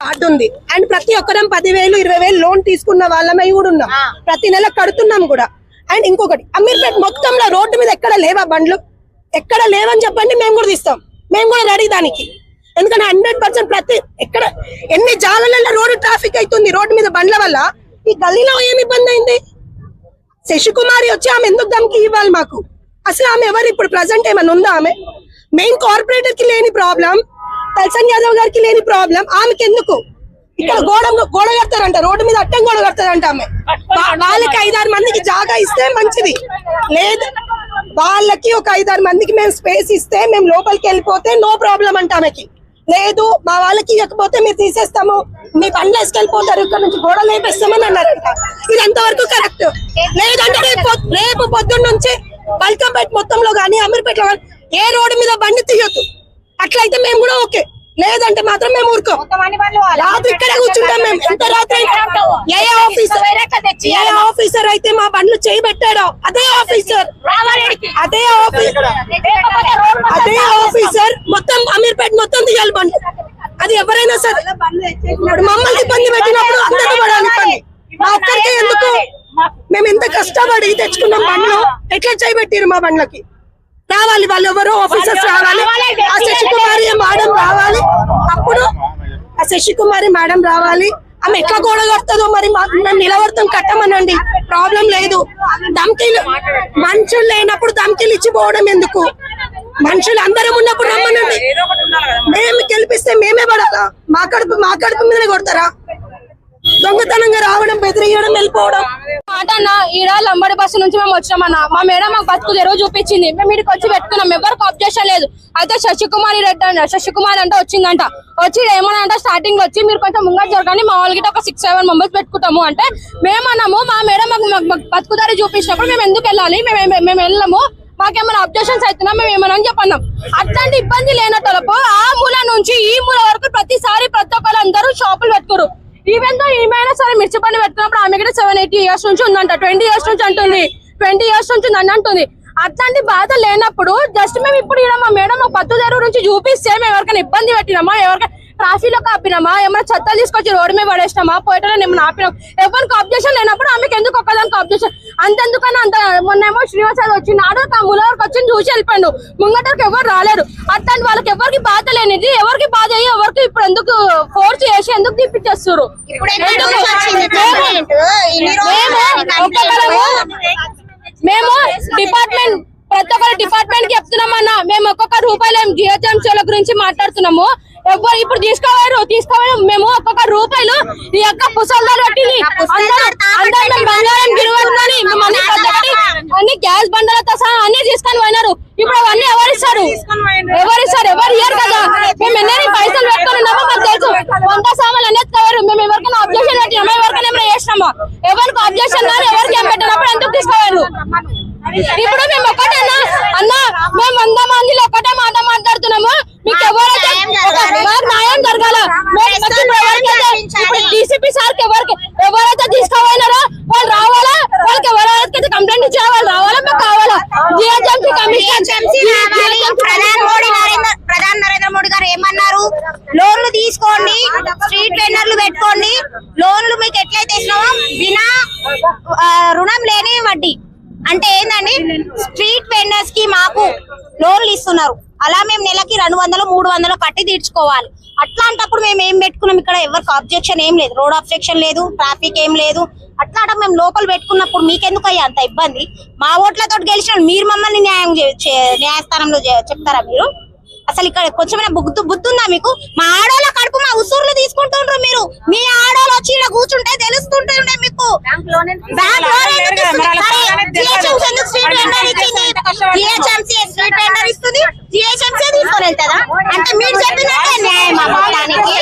Card ఉంది and ప్రతి ఒక్కరం పదివేలు ఇరవై వేలు లోన్ తీసుకున్న వాళ్ళమై కూడా ఉన్నాం. ప్రతి నెల కడుతున్నాం కూడా. అండ్ ఇంకొకటి అమీర్పేట్ మొత్తంలో రోడ్డు మీద ఎక్కడ లేవా బండ్లు? ఎక్కడ లేవని చెప్పండి మేము కూడా తీస్తాం. మేము కూడా రెడీ దానికి. ఎందుకంటే హండ్రెడ్ పర్సెంట్ ప్రతి ఎక్కడ ఎన్ని జాగాలలో రోడ్డు ట్రాఫిక్ అవుతుంది రోడ్డు మీద బండ్ల వల్ల? ఈ గల్లీలో ఏమి ఇబ్బంది అయింది? శశికుమారి వచ్చి ఆమె ఎందుకు దమ్కి ఇవ్వాలి మాకు? అసలు ఆమె ఎవరు ఇప్పుడు ప్రజెంట్ ఏమైనా ఉందా ఆమె? మెయిన్ కార్పొరేటర్కి లేని ప్రాబ్లం తల్సన్ యాదవ్ గారికి లేని ప్రాబ్లం ఆమెకి ఎందుకు ఇక్కడ గోడ గోడ కడతారంట. రోడ్డు మీద అట్టం గోడ కడతారంట ఆమె. వాళ్ళకి ఐదారు మందికి జాగా ఇస్తే మంచిది. లేదు. వాళ్ళకి ఒక ఐదారు మందికి మేము స్పేస్ ఇస్తే మేము లోపలికి వెళ్ళిపోతే నో ప్రాబ్లం అంట ఆమెకి. లేదు మా వాళ్ళకి ఇవ్వకపోతే మీరు తీసేస్తాము. మీ బండ్లు వేసుకెళ్ళిపోతారు. ఇక్కడ నుంచి గోడ లేపేస్తామని అన్నారంట. ఇది ఎంతవరకు కరెక్ట్ లేదంటే రేపు రేపు పొద్దున్న నుంచి బల్కంపేట మొత్తంలో కానీ అమీర్పేటలో కానీ ఏ రోడ్డు మీద బండి తీయొద్దు. అట్లయితే మేము కూడా ఓకే. లేదంటే మాత్రం మేము ఊరుకోం. రాత్రి ఇక్కడే కూర్చుంటాం మేము. ఎంత రాత్రి. ఏ ఆఫీసర్? ఏ ఆఫీసర్ అయితే మా బండ్లు చేయి పెట్టాడో అదే ఆఫీసర్. అదే ఆఫీసర్. అదే ఆఫీసర్. మొత్తం అమీర్పేట మొత్తం తీయాలి బండి అది ఎవరైనా సరే. మమ్మల్ని ఇబ్బంది పెట్టినప్పుడు అందరూ పడాలి ఇబ్బంది మా ఒక్కరికే ఎందుకు? మేము ఎంత కష్టపడి తెచ్చుకున్నాం బండ్లు. ఎట్లా చేయబెట్టిరు మా బండ్లకి? రావాలి వాళ్ళు ఎవరో ఆఫీసర్స్ రావాలి. ఆ శశికుమారి మేడం రావాలి. అప్పుడు ఆ శశికుమారి మేడం రావాలి. ఆమె ఎట్లా గోడ కడుతుందో మరి నన్ను నిలబడతాం కట్టమనండి. ప్రాబ్లం లేదు. ధమ్కీలు మనుషులు లేనప్పుడు ధమ్కీలు ఇచ్చి పోవడం ఎందుకు? మనుషులు అందరం ఉన్నప్పుడు రమ్మనండి. మేము గెలిపిస్తే మేమే పడాలా? మా కడుపు మా కడుపు మీదనే కొడతారా? దొంగతనంగా రావడం బెదిరియడం వెళ్ళిపోవడం. మాట అన్న ఈడ లంబడి బస్సు నుంచి మేము వచ్చినామన్న మా మేడం మాకు బతుకు తెరువు చూపించింది. మేము ఇక్కడికి వచ్చి పెట్టుకున్నాం. ఎవరికి అబ్జెక్షన్ లేదు. అయితే శశికుమారి రెడ్డి అంట శశికుమార్ అంటే వచ్చిందంట. వచ్చి ఏమన్నా అంటే స్టార్టింగ్ వచ్చి మీరు కొంచెం ముంగా జరగండి మా వాళ్ళకి ఒక సిక్స్ సెవెన్ మెంబర్స్ పెట్టుకుంటాము అంటే మేమన్నాము మా మేడం మాకు మాకు- మాకు బతుకుదారి చూపించినప్పుడు మేము ఎందుకు వెళ్ళాలి? మేము మేము వెళ్ళము. మాకేమైనా అబ్జెక్షన్స్ అవుతున్నా మేము ఏమన్నా అని చెప్పన్నాం. అట్లాంటి ఇబ్బంది లేనట్టలపు ఆ మూల నుంచి ఈ మూల వరకు ప్రతిసారి ప్రతి ఒక్కరు అందరూ షాపులు పెట్టుకోరు ఈవెన్తో ఏమైనా సరే మిర్చి పండు పెట్టినప్పుడు ఆమె కూడా సెవెన్ ఎయిటీ ఇయర్స్ నుంచి ఉందంట. ట్వంటీ ఇయర్స్ నుంచి అంటుంది. ట్వంటీ ఇయర్స్ నుంచి ఉందని అంటుంది. అట్లాంటి బాధ లేనప్పుడు జస్ట్ మేము ఇప్పుడు ఈడ మా మేడం మా పత్తు దగ్గర నుంచి చూపిస్తే మేము ఎవరికైనా ఇబ్బంది పెట్టినామా? ఎవరికైనా ట్రాఫిక్లో ఆపినామా ఏమైనా చెత్తలు తీసుకొచ్చి రోడ్డు మీద పడేసినామా? పోయేటోళ్ళని ఏమైనా ఆపినాం ఎవరికి అబ్జెక్షన్ లేనప్పుడు ఆమెకి ఎందుకు ఒక్కదానికి అబ్జెక్షన్ అంతెందుకని అంత మొన్నేమో శ్రీనివాస్ యాదవ్ వచ్చి నాడు ఆ మూలవరకు వచ్చి చూసి వెళ్ళిపోయాడు. ముంగటరికి ఎవరు రాలేరు. అట్లాంటి వాళ్ళకి ఎవరికి బాధ లేనిది ఎవరికి బాధ అయ్యి ఎవరికి ఇప్పుడు ఎందుకు ఫోర్స్ చేసి ఎందుకు తీపిచ్చేస్తారు మేము డిపార్ట్మెంట్ ప్రతి ఒక్కరు డిపార్ట్మెంట్కి చెప్తున్నామన్నా. మేము ఒక్కొక్క రూపాయలు జిహెచ్ఎంసీల గురించి మాట్లాడుతున్నాము. ఎవ్వరు ఇప్పుడు తీసుకోవారు? తీసుకోవాలి మేము ఒక్కొక్క రూపాయలు ఈ యొక్క పుసల్దాలు పెట్టింది. బంగారం గిరువని అన్ని గ్యాస్ బండలతో సహా అన్ని తీసుకొని పోయినారు. ఇప్పుడు అవన్నీ ఎవరు ఇస్తారు? ఎవరు ఇస్తారు? ఎవరు ఇయ్యరు కదా? మేము ఎన్ని పైసలు పెట్టుకొని ఉన్నామో? మాకు తెలుసు. వంద సామాన్లు అనేది కవరు మేము ఎవరికైనా అబ్జెక్షన్ పెట్టినామా ఎవరికైనా ఏమైనా చేసినామా? ఎవరికి అబ్జెక్షన్ కానీ ఎవరికి ఏం పెట్టినప్పుడు ఎందుకు తీసుకోవాలి ఇప్పుడు మేము ఒకటేనా అన్న మేము వంద మందిలో ఒకటే మాట మాట్లాడుతున్నాము మీకు ఎవరైతే ఒక- మాకు న్యాయం జరగాల మేము వచ్చి ఇప్పుడు ఎవరికైతే ఇప్పుడు డీసీపీ సార్కి ఎవరికి ఎవరైతే తీసుకోవాలన్నారో వాళ్ళు రావాలా వాళ్ళకి ఎవరైతే కంప్లైంట్ ఇచ్చారో వాళ్ళు రావాలా మాకు కావాలా జిహెచ్ఎంసీ GHMC రావాలి. ప్రధాని మోడీ నరేంద్ర ప్రధాని నరేంద్ర మోడీ గారు ఏమన్నారు లోన్లు తీసుకోండి స్ట్రీట్ వెండర్లు పెట్టుకోండి లోన్లు మీకు ఎట్లయితే ఇస్తున్నామో బినా ఆ, రుణం లేని వడ్డీ. అంటే ఏంటండి స్ట్రీట్ వెండర్స్కి మాకు లోన్లు ఇస్తున్నారు. అలా మేము నెలకి రెండు వందలు మూడు వందలు కట్టి తీర్చుకోవాలి. అట్లాంటప్పుడు మేము ఏం పెట్టుకున్నాం? ఇక్కడ ఎవరికి అబ్జెక్షన్ ఏం లేదు. రోడ్ అబ్జెక్షన్ లేదు ట్రాఫిక్ ఏం లేదు. అట్లాంట మేము లోకల్ పెట్టుకున్నప్పుడు మీకెందుకు అయ్యా అంత ఇబ్బంది? మా ఓట్లతో గెలిచిన మీరు మమ్మల్ని న్యాయం చే- న్యాయస్థానంలో చెప్తారా మీరు? అసలు ఇక్కడ కొంచెమైనా బుద్ధి బుద్ధి ఉందా మీకు? మా ఆడోళ్ళ కడుపు మా ఉసూరు తీసుకుంటుండ్రు మీరు మీ ఆడోళ్ళు వచ్చి ఇక్కడ కూర్చుంటే తెలుస్తుంటుండే మీకు బ్యాంక్ లోన్ ఎందుకు ఇస్తుంది? సరే, GHMC ఎందుకు స్ట్రీట్ వెండర్ ఇచ్చింది జిహెచ్ఎంసీ స్ట్రీట్ వెండర్ ఇస్తుంది. జిహెచ్ఎంసీ తీసుకొని వెళ్తుందా? అంటే మీరు చెప్పినట్టే న్యాయం అవ్వడానికి